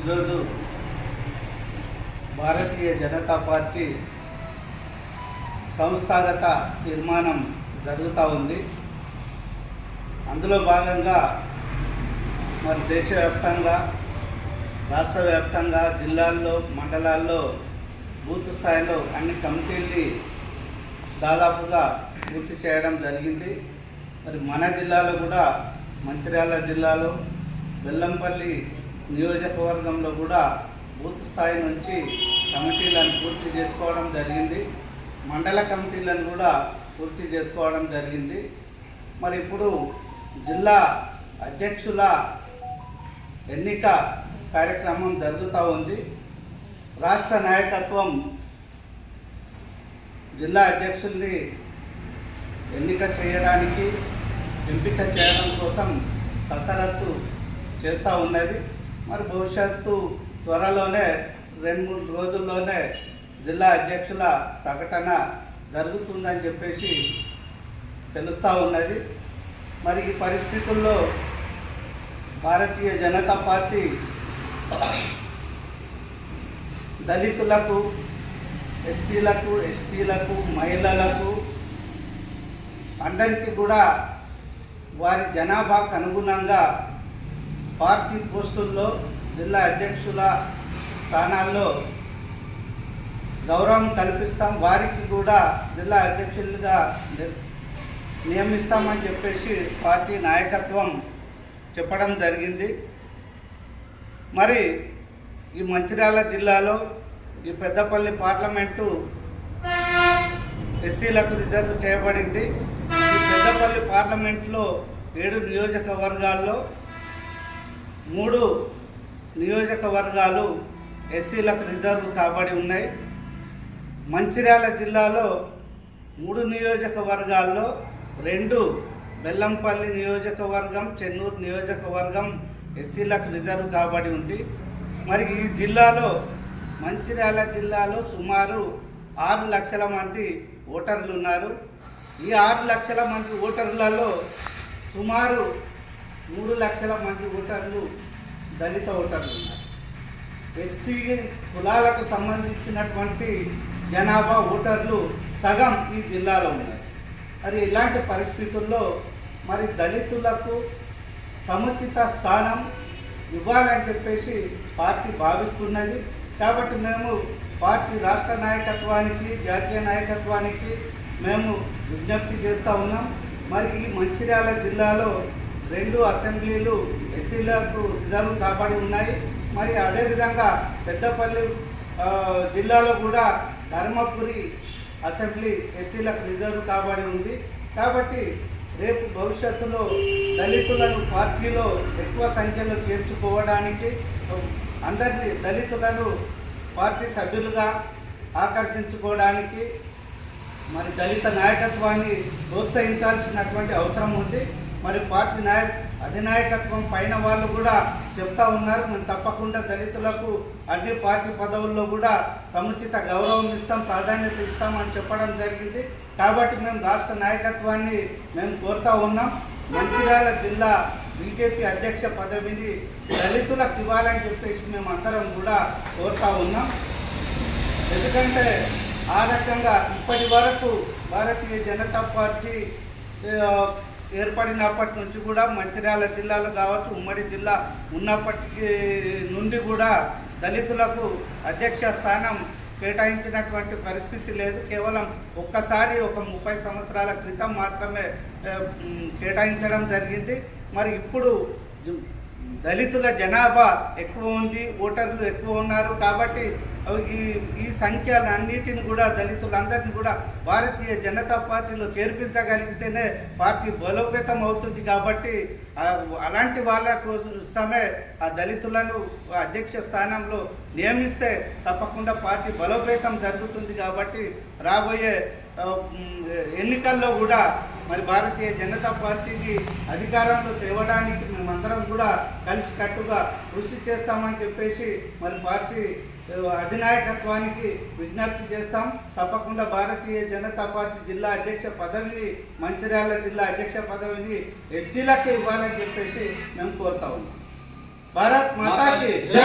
ఈరోజు భారతీయ జనతా పార్టీ సంస్థాగత నిర్మాణం జరుగుతూ ఉంది. అందులో భాగంగా మరి దేశవ్యాప్తంగా రాష్ట్ర వ్యాప్తంగా జిల్లాల్లో మండలాల్లో బూత్ స్థాయిలో అన్ని కమిటీల్ని దాదాపుగా పూర్తి చేయడం జరిగింది. మరి మన జిల్లాలో కూడా మంచిర్యాల జిల్లాలో బెల్లంపల్లి నియోజకవర్గంలో కూడా బూత్ స్థాయి నుంచి కమిటీలను పూర్తి చేసుకోవడం జరిగింది. మండల కమిటీలను కూడా పూర్తి చేసుకోవడం జరిగింది. మరి ఇప్పుడు జిల్లా అధ్యక్షుల ఎన్నిక కార్యక్రమం జరుగుతూ ఉంది. రాష్ట్ర నాయకత్వం జిల్లా అధ్యక్షుల్ని ఎన్నిక చేయడానికి ఎంపిక చేయడం కోసం కసరత్తు చేస్తూ ఉన్నది. మరి భవిష్యత్తు త్వరలోనే రెండు మూడు రోజుల్లోనే జిల్లా అధ్యక్షుల ప్రకటన జరుగుతుందని చెప్పేసి తెలుస్తూ ఉన్నది. మరి ఈ పరిస్థితుల్లో భారతీయ జనతా పార్టీ దళితులకు ఎస్సీలకు ఎస్టీలకు మహిళలకు అందరికీ కూడా వారి జనాభాకు అనుగుణంగా పార్టీ పోస్టుల్లో జిల్లా అధ్యక్షుల స్థానాల్లో గౌరవం కల్పిస్తాం. వారికి కూడా జిల్లా అధ్యక్షులుగా నియమిస్తామని చెప్పేసి పార్టీ నాయకత్వం చెప్పడం జరిగింది. మరి ఈ మంచిర్యాల జిల్లాలో ఈ పెద్దపల్లి పార్లమెంటు ఎస్సీలకు రిజర్వ్ చేయబడింది. ఈ పార్లమెంట్లో ఏడు నియోజకవర్గాల్లో మూడు నియోజకవర్గాలు ఎస్సీలకు రిజర్వ్ కాబడి ఉన్నాయి. మంచిర్యాల జిల్లాలో మూడు నియోజకవర్గాల్లో రెండు బెల్లంపల్లి నియోజకవర్గం చెన్నూరు నియోజకవర్గం ఎస్సీలకు రిజర్వ్ కాబడి ఉంది. మరి ఈ జిల్లాలో మంచిర్యాల జిల్లాలో సుమారు ఆరు లక్షల మంది ఓటర్లు ఉన్నారు. ఈ ఆరు లక్షల మంది ఓటర్లలో సుమారు మూడు లక్షల మంది ఓటర్లు దళిత ఓటర్లు ఉన్నారు. ఎస్సీ కులాలకు సంబంధించినటువంటి జనాభా ఓటర్లు సగం ఈ జిల్లాలో ఉన్నారు. మరి ఇలాంటి పరిస్థితుల్లో మరి దళితులకు సముచిత స్థానం ఇవ్వాలని చెప్పేసి పార్టీ భావిస్తున్నది. కాబట్టి మేము పార్టీ రాష్ట్ర నాయకత్వానికి జాతీయ నాయకత్వానికి మేము విజ్ఞప్తి చేస్తూ ఉన్నాం. మరి ఈ మంచిర్యాల జిల్లాలో రెండు అసెంబ్లీలు ఎస్సీలకు రిజర్వ్ కాబడి ఉన్నాయి. మరి అదేవిధంగా పెద్దపల్లి జిల్లాలో కూడా ధర్మపురి అసెంబ్లీ ఎస్సీలకు రిజర్వ్ కాబడి ఉంది. కాబట్టి రేపు భవిష్యత్తులో దళితులను పార్టీలో ఎక్కువ సంఖ్యలో చేర్చుకోవడానికి అందరినీ దళితులను పార్టీ సభ్యులుగా ఆకర్షించుకోవడానికి మరి దళిత నాయకత్వాన్ని ప్రోత్సహించాల్సినటువంటి అవసరం ఉంది. మరి పార్టీ నాయక అధినాయకత్వం పైన వాళ్ళు కూడా చెప్తా ఉన్నారు. మేము తప్పకుండా దళితులకు అన్ని పార్టీ పదవుల్లో కూడా సముచిత గౌరవం ఇస్తాం ప్రాధాన్యత ఇస్తామని చెప్పడం జరిగింది. కాబట్టి మేము రాష్ట్ర నాయకత్వాన్ని మేము కోరుతా ఉన్నాం. మంచిర్యాల జిల్లా బీజేపీ అధ్యక్ష పదవిని దళితులకు ఇవ్వాలని చెప్పేసి మేము అందరం కూడా కోరుతా ఉన్నాం. ఎందుకంటే ఆ రకంగా ఇప్పటి వరకు భారతీయ జనతా పార్టీ ఏర్పడినప్పటి నుంచి కూడా మంచిర్యాల జిల్లాలో కావచ్చు ఉమ్మడి జిల్లా ఉన్నప్పటికీ నుండి కూడా దళితులకు అధ్యక్ష స్థానం కేటాయించినటువంటి పరిస్థితి లేదు. కేవలం ఒక్కసారి ఒక ముప్పై సంవత్సరాల క్రితం మాత్రమే కేటాయించడం జరిగింది. మరి ఇప్పుడు దళితుల జనాభా ఎక్కువ ఉంది ఓటర్లు ఎక్కువ ఉన్నారు కాబట్టి ఈ ఈ ఈ సంఖ్యలన్నిటిని కూడా దళితులందరినీ కూడా భారతీయ జనతా పార్టీలో చేర్పించగలిగితేనే పార్టీ బలోపేతం అవుతుంది కాబట్టి అలాంటి వాళ్ళ కోసమే ఆ దళితులను అధ్యక్ష స్థానంలో నియమిస్తే తప్పకుండా పార్టీ బలోపేతం జరుగుతుంది కాబట్టి రాబోయే ఎన్నికల్లో కూడా మరి భారతీయ జనతా పార్టీని అధికారంలో తేవడానికి మేమందరం కూడా కలిసికట్టుగా కృషి చేస్తామని చెప్పేసి మరి పార్టీ అధినాయకత్వానికి విజ్ఞప్తి చేస్తాం తప్పకుండా భారతీయ జనతా పార్టీ జిల్లా అధ్యక్ష పదవిని మంచిర్యాల జిల్లా అధ్యక్ష పదవిని ఎస్సీలకే ఇవ్వాలని చెప్పేసి మేము కోరుతా ఉన్నాం భారత్ మాతాకి జై.